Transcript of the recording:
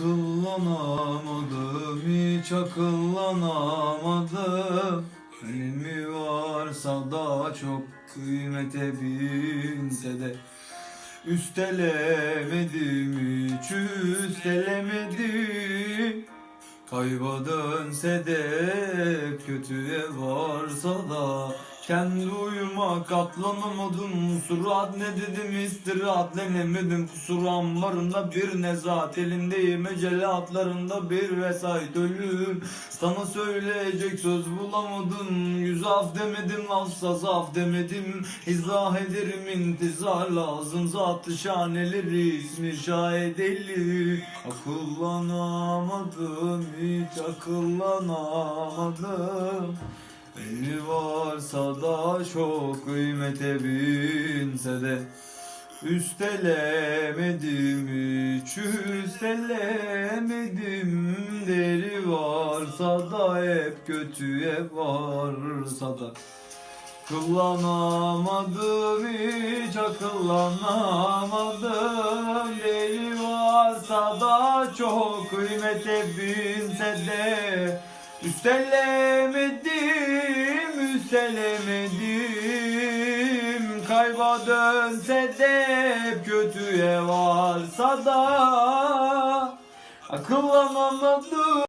Akıllanamadım hiç akıllanamadım. Önemi varsa da çok kıymete binse de Üstelemedim hiç üstelemedim. Kayba dönse de kötüye varsa da kendi uyuma katlanamadım. Surat ne dedim istirahatlenemedim Kusur ambarında bir nezahat Elindeyim. Ecel atlarında bir vesayet ölüm. Sana söyleyecek söz bulamadım. Yüz af demedim lafsa zaf demedim. İzah ederim intizar lazım. Zatı şaneleri ismi şahedeli Akıllanamadım hiç akıllanamadım Beni varsa da çok kıymete binse de Üstelemedim hiç üstelemedim. Deri varsa da hep kötüye varsa da. Kullanamadım hiç akıllanamadım. Deli varsa da çok kıymete binse de Üstelemedim, üstelemedim Kayba dönse de kötüye varsa da Akıllanamadım